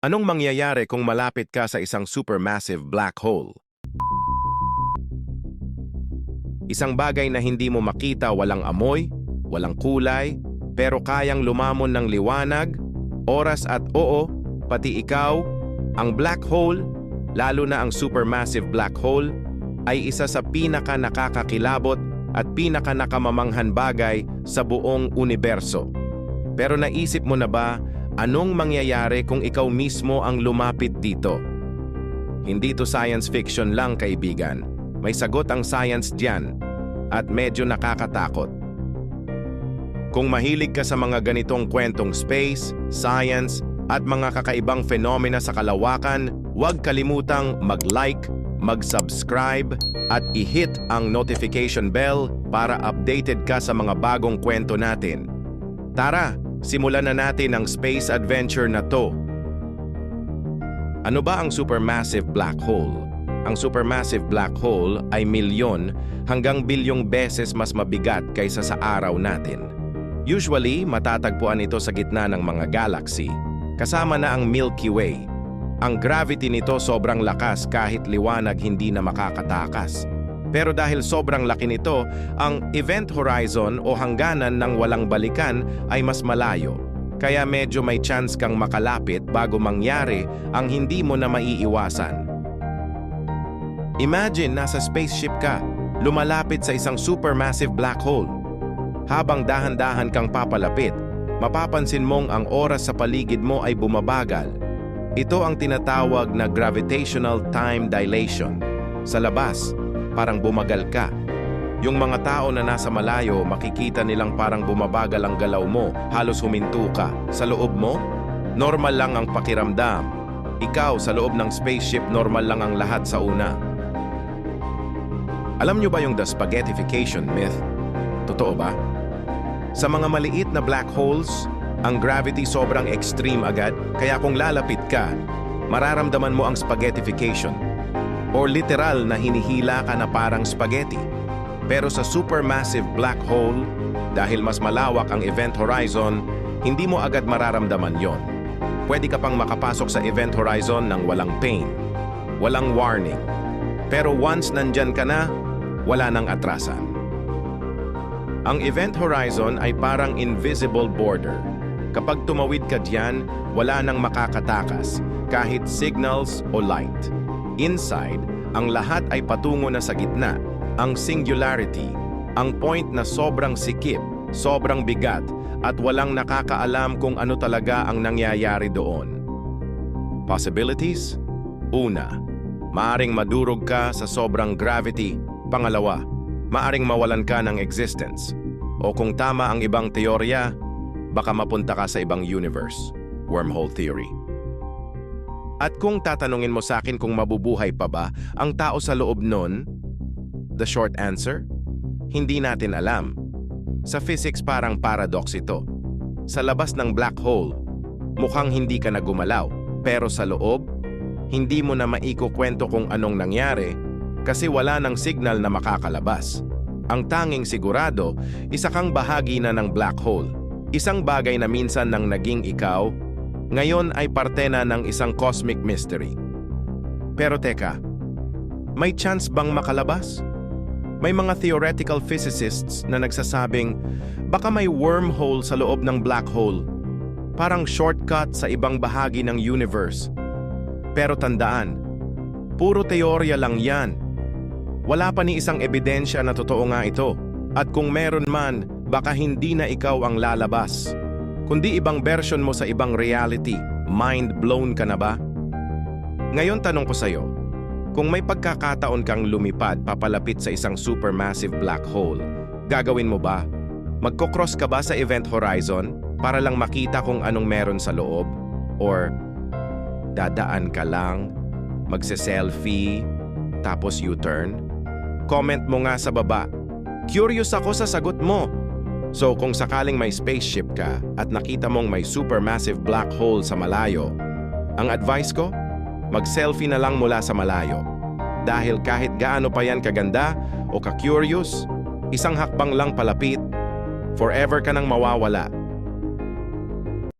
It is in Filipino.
Anong mangyayari kung malapit ka sa isang supermassive black hole? Isang bagay na hindi mo makita walang amoy, walang kulay, pero kayang lumamon ng liwanag, oras at oo, pati ikaw, ang black hole, lalo na ang supermassive black hole, ay isa sa pinaka nakakakilabot at pinaka nakamamanghan bagay sa buong universo. Pero naisip mo na ba anong mangyayari kung ikaw mismo ang lumapit dito? Hindi to science fiction lang kaibigan. May sagot ang science diyan at medyo nakakatakot. Kung mahilig ka sa mga ganitong kwentong space, science, at mga kakaibang fenomena sa kalawakan, huwag kalimutang mag-like, mag-subscribe, at i-hit ang notification bell para updated ka sa mga bagong kwento natin. Tara, simulan na natin ang space adventure na to. Ano ba ang supermassive black hole? Ang supermassive black hole ay milyon hanggang bilyong beses mas mabigat kaysa sa araw natin. Usually, matatagpuan ito sa gitna ng mga galaxy, kasama na ang Milky Way. Ang gravity nito sobrang lakas kahit liwanag hindi na makakatakas. Pero dahil sobrang laki nito, ang event horizon o hangganan ng walang balikan ay mas malayo. Kaya medyo may chance kang makalapit bago mangyari ang hindi mo na maiiwasan. Imagine nasa spaceship ka, lumalapit sa isang supermassive black hole. Habang dahan-dahan kang papalapit, mapapansin mong ang oras sa paligid mo ay bumabagal. Ito ang tinatawag na gravitational time dilation. Sa labas, parang bumagal ka. Yung mga tao na nasa malayo, makikita nilang parang bumabagal ang galaw mo, halos huminto ka. Sa loob mo, normal lang ang pakiramdam. Ikaw, sa loob ng spaceship, normal lang ang lahat sa una. Alam nyo ba yung the spaghettification myth? Totoo ba? Sa mga maliit na black holes, ang gravity sobrang extreme agad, kaya kung lalapit ka, mararamdaman mo ang spaghettification. Or literal na hinihila ka na parang spaghetti. Pero sa supermassive black hole, dahil mas malawak ang event horizon, hindi mo agad mararamdaman yon. Pwede ka pang makapasok sa event horizon ng walang pain, walang warning. Pero once nandyan ka na, wala nang atrasan. Ang event horizon ay parang invisible border. Kapag tumawid ka diyan, wala nang makakatakas, kahit signals o light. Inside, ang lahat ay patungo na sa gitna, ang singularity, ang point na sobrang sikip, sobrang bigat, at walang nakakaalam kung ano talaga ang nangyayari doon. Possibilities? Una, maaring madurog ka sa sobrang gravity. Pangalawa, maaring mawalan ka ng existence. O kung tama ang ibang teorya, baka mapunta ka sa ibang universe. Wormhole theory. At kung tatanungin mo sa akin kung mabubuhay pa ba ang tao sa loob nun, the short answer, hindi natin alam. Sa physics parang paradox ito. Sa labas ng black hole, mukhang hindi ka na gumalaw, pero sa loob, hindi mo na maikukwento kung anong nangyari kasi wala ng signal na makakalabas. Ang tanging sigurado, isa kang bahagi na ng black hole. Isang bagay na minsan nang naging ikaw, ngayon ay parte na ng isang cosmic mystery. Pero teka, may chance bang makalabas? May mga theoretical physicists na nagsasabing baka may wormhole sa loob ng black hole. Parang shortcut sa ibang bahagi ng universe. Pero tandaan, puro teorya lang yan. Wala pa ni isang ebidensya na totoo nga ito. At kung meron man, baka hindi na ikaw ang lalabas. Kundi ibang version mo sa ibang reality. Mind blown ka na ba? Ngayon tanong ko sa'yo, kung may pagkakataon kang lumipad papalapit sa isang supermassive black hole, gagawin mo ba? Magkocross ka ba sa event horizon para lang makita kung anong meron sa loob? Or dadaan ka lang, magse-selfie, tapos U-turn? Comment mo nga sa baba. Curious ako sa sagot mo. So kung sakaling may spaceship ka at nakita mong may supermassive black hole sa malayo, ang advice ko, mag-selfie na lang mula sa malayo. Dahil kahit gaano pa yan kaganda o ka-curious, isang hakbang lang palapit, forever ka nang mawawala